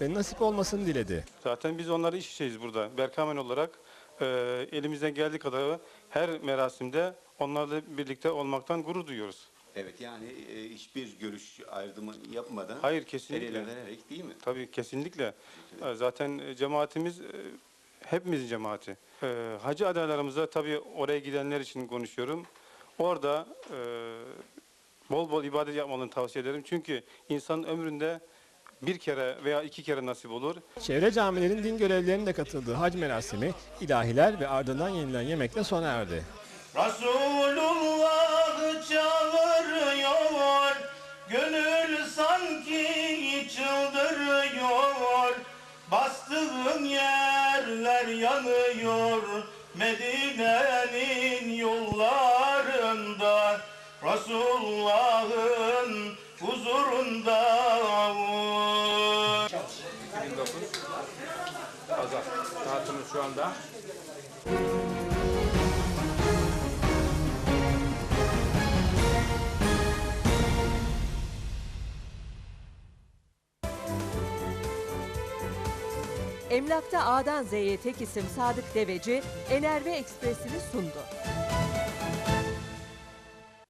ve nasip olmasını diledi. Zaten biz onları iş işeyiz burada. Berkamen olarak e, elimizden geldiği kadar her merasimde onlarla birlikte olmaktan gurur duyuyoruz. Evet yani e, hiçbir görüş ayrımı yapmadan Hayır el kesinlikle. ele vererek değil mi? Tabii kesinlikle. E, Zaten e, cemaatimiz e, hepimizin cemaati. E, Hacı adaylarımıza tabii oraya gidenler için konuşuyorum. Orada e, bol bol ibadet yapmalarını tavsiye ederim. Çünkü insanın ömründe bir kere veya iki kere nasip olur. Çevre camilerin din görevlilerinin de katıldığı hac merasimi ilahiler ve ardından yenilen yemekle sona erdi. Resulullah çağırıyor, gönül sanki çıldırıyor. Bastığın yerler yanıyor, Medine'nin yollarında. Resulullah'ın 2009 Pazar. Saatimiz şu anda Emlakta A'dan Z'ye tek isim Sadık Deveci, Enerve Ekspresi'ni sundu.